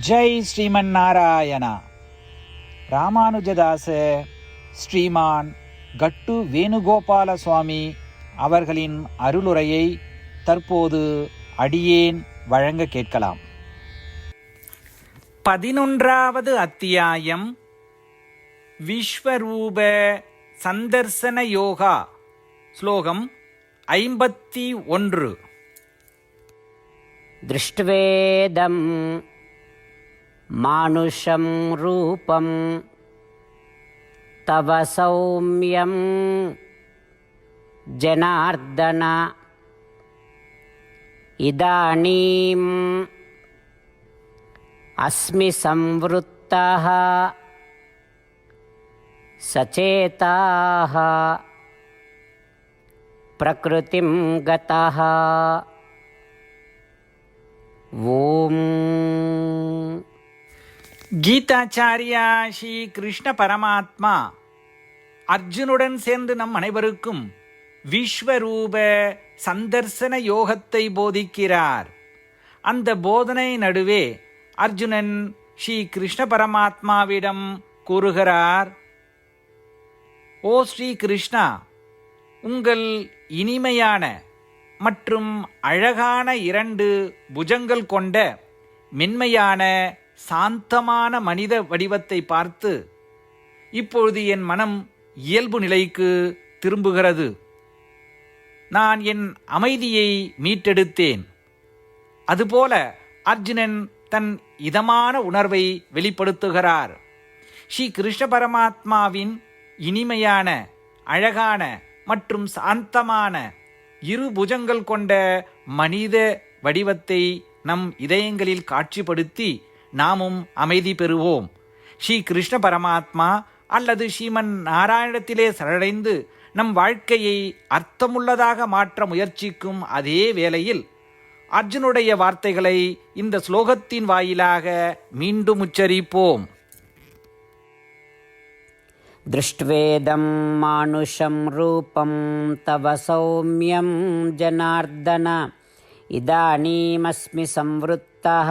ஜெய் ஸ்ரீமன் நாராயணா ராமானுஜதாச ஸ்ரீமான் கட்டு வேணுகோபால சுவாமி அவர்களின் அருளுரையை தற்போது அடியேன் வழங்க கேட்கலாம் பதினொன்றாவது அத்தியாயம் விஸ்வரூப சந்தர்சன யோகா ஸ்லோகம் ஐம்பத்தி ஒன்று दृष्ट्वेदं मानुषं रूपं तव सौम्यं जनार्दन। इदानीम् अस्मि संवृत्तः सचेताः प्रकृतिं गतः। ஓம் கீதாச்சாரியா ஸ்ரீ கிருஷ்ண பரமாத்மா அர்ஜுனுடன் சேர்ந்து நம் அனைவருக்கும் விஸ்வரூப சந்தர்சன யோகத்தை போதிக்கிறார். அந்த போதனை நடுவே அர்ஜுனன் ஸ்ரீ கிருஷ்ண பரமாத்மாவிடம் கூறுகிறார் ஓ ஸ்ரீ கிருஷ்ணா உங்கள் இனிமையான மற்றும் அழகான இரண்டு புஜங்கள் கொண்ட மென்மையான சாந்தமான மனித வடிவத்தை பார்த்து இப்பொழுது என் மனம் இயல்பு நிலைக்கு திரும்புகிறது. நான் என் அமைதியை மீட்டெடுத்தேன். அதுபோல அர்ஜுனன் தன் இதமான உணர்வை வெளிப்படுத்துகிறார். ஸ்ரீ கிருஷ்ண பரமாத்மாவின் இனிமையான அழகான மற்றும் சாந்தமான இரு புஜங்கள் கொண்ட மனித வடிவத்தை நம் இதயங்களில் காட்சிப்படுத்தி நாமும் அமைதி பெறுவோம் ஸ்ரீ கிருஷ்ண பரமாத்மா அல்லது ஸ்ரீமன் நாராயணத்திலே சரடைந்து நம் வாழ்க்கையை அர்த்தமுள்ளதாக மாற்ற முயற்சிக்கும் அதே வேளையில் அர்ஜுனுடைய வார்த்தைகளை இந்த ஸ்லோகத்தின் வாயிலாக மீண்டும் உச்சரிப்போம் दृष्ट्वेदं मानुषं रूपं तव सौम्यं जनार्दन इदानीमस्मि संवृत्तः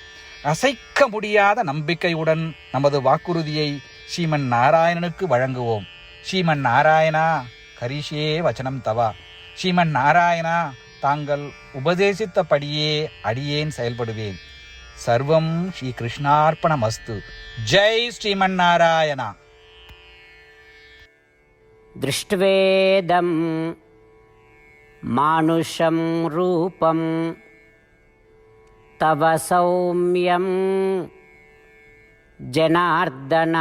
அசைக்க முடியாத நம்பிக்கையுடன் நமது வாக்குறுதியை ஸ்ரீமன் நாராயணனுக்கு வழங்குவோம் ஸ்ரீமன் நாராயணா கரிஷே வச்சனம் தவா ஸ்ரீமன் நாராயணா தாங்கள் உபதேசித்தபடியே அடியேன் செயல்படுவேன் சர்வம் ஸ்ரீ கிருஷ்ணார்ப்பணமஸ்து ஜெய் ஸ்ரீமன் நாராயணா दृष्ट्वेदं मानुषं रूपं तव सौम्यं जनार्दन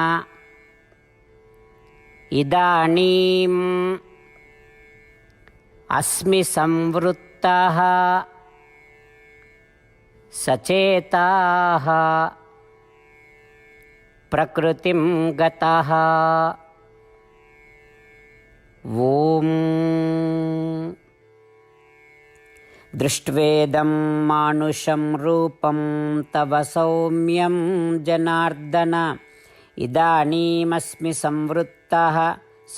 इदानीम् अस्मि संवृत्तः सचेताः प्रकृतिं गतः ॐ दृष्ट्वेदं मानुषं रूपं तव सौम्यं जनार्दन इदानीमस्मि संवृत्तः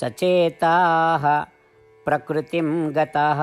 सचेताः प्रकृतिं गतः